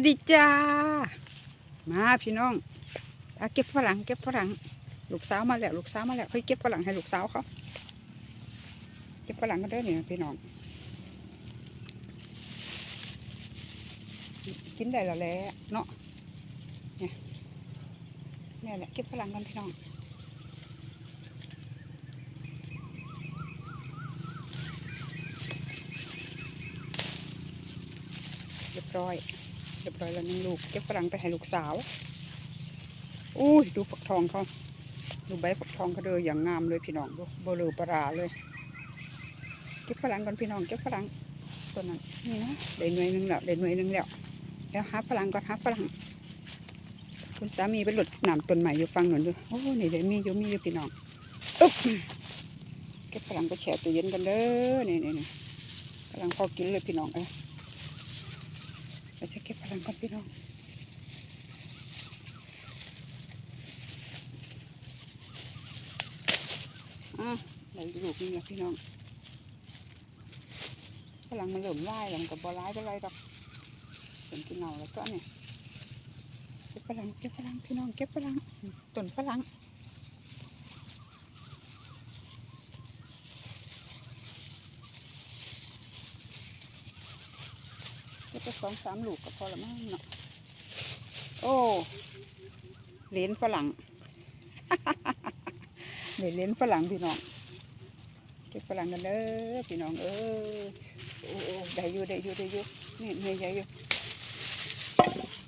วัสดีจ้า มาพี่น้องพาเก็บฝรั่งเก็บฝรั่ง ลูกสาวมาแล้วลูกสาวมาแล้วเฮ้ยเก็บฝรั่งให้ลูกสาวเขาเก็บฝรั่งกันเด้อเนี่ยพี่น้อง กินได้แล้วแหละเนาะเนี่ยนี่แหละเก็บฝรั่งกันพี่น้องเรียบร้อย รียบร้อยแล้วนึ่งลูก เก็บฝรั่งไปให้ลูกสาว อุ้ยดูฝักทองเขาดูใบฝักทองเขาเดออย่างงามเลยพี่น้องดูโบลูปลาร้าเลย เก็บฝรั่งก่อนพี่น้องเก็บฝรั่งตัวนั้นนี่นะได้หน่วยนึงแล้วได้หน่วยนึงแล้วแล้วหาฝรั่งก่อนหาฝรั่งคุณสามีไปหลุดหนามต้นใหม่อยู่ฟังหน่อยดูโอ้นี่เดี๋ยวมีอยู่มีอยู่พี่น้องอุ๊บเก็บฝรั่งไปแช่ตู้เย็นกันเด้อนี่นี่นี่กำลังพอกินเลยพี่น้องเอ้ เราจะเก็บพลังก่อนพี่น้องอะไหลลูกนี่แหละพี่น้องพลังมันเหลื่อมไล่แล้วมันกับบอร้ายไปไรดอกเห็นกินเน่าแล้วก็เนี่ยเก็บพลังเก็บพลังพี่น้องเก็บพลังต้นพลัง เก็สองสามลูกก็พอละมั้งเนาะโอ้เหรียญฝรั่งเดี๋ยวเลี้ยงฝรั่งพี่น้องเก็บฝรั่งกันเด้อพี่น้องเออโอ้โอ้ได้อยู่ได้อยู่ได้อยู่นี่นี่ใหญ่อยู่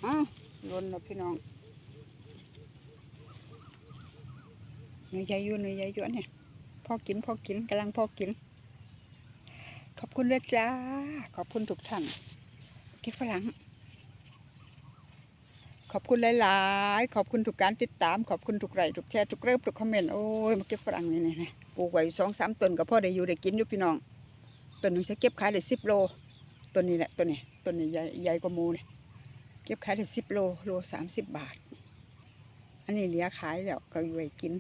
อ้าวล้นแล้วพี่น้องเนื้อใหญ่อยู่เนื้อใหญ่อยู่เนี่ยพอกินพอกินกำลังพอกินขอบคุณเลยจ้า ขอบคุณทุกท่าน เก็บฝรั่ง ขอบคุณหลายๆ ขอบคุณทุกการติดตาม ขอบคุณทุกไลค์ทุกแชร์ทุกเริ่มทุกคอมเมนต์โอ้ยมาเก็บฝรั่งนี่นี่ปลูกไว้สองสามต้นก็พอได้อยู่ได้กินอยู่พี่น้องต้นหนึงจะเก็บขายได้สิบโลต้นนี้แหละต้นนี้ต้นนี้ใหญ่ใหญ่กว่ามูเนี่ยเก็บขายได้สิบโลโลสามสิบบาท อันนี้เหลือขายแล้วก็อยู่ไว้กิน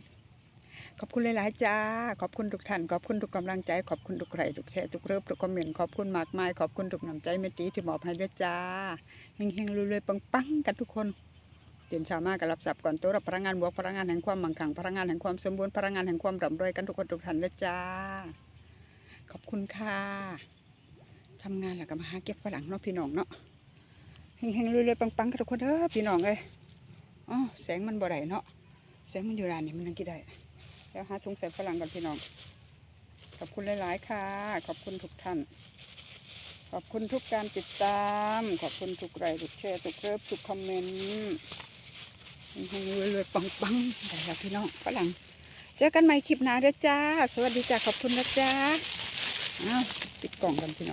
ขอบคุณหลายๆจ้า ขอบคุณทุกท่าน ขอบคุณทุกกำลังใจ ขอบคุณทุกไลค์ทุกแชร์ทุกเริ่มทุกคอมเมนต์ ขอบคุณมากมาย ขอบคุณทุกน้ำใจเมตตาที่มอบให้ด้วยจ้า เฮงๆรวยๆปังๆ กันทุกคนเตื่นเช้ามาก็รับสับก่อนตัวรับพลังงานบวกพลังงานแห่งความมั่งคั่งพลังงานแห่งความสมบูรณ์พลังงานแห่งความร่ำรวยกันทุกคนทุกท่านเลยจ้า ขอบคุณค่ะทำงานแล้วก็มาหาเก็บฝรั่งเนาะพี่น้องเนาะ เฮงๆรวยๆปังๆกันทุกคนเด้อพี่น้องเอ้ยอ๋อแสงมันบ่ได้เนาะ แสงมันอยู่ร้านนี่มันยังกี่ได้ แล้วหาถุงใส่ฝรั่งก่อนพี่น้อง ขอบคุณหลาย ๆ ค่ะ ขอบคุณทุกท่าน ขอบคุณทุกการติดตาม ขอบคุณทุกไลค์ทุกแชร์ทุกเลิฟทุกคอมเมนต์ให้รวยๆปังๆได้แล้วพี่น้องฝรั่ง เจอกันใหม่คลิปหน้าเด้อจ้า สวัสดีจ้า ขอบคุณนะจ้าอ้าวปิดกล่องกันพี่น้อง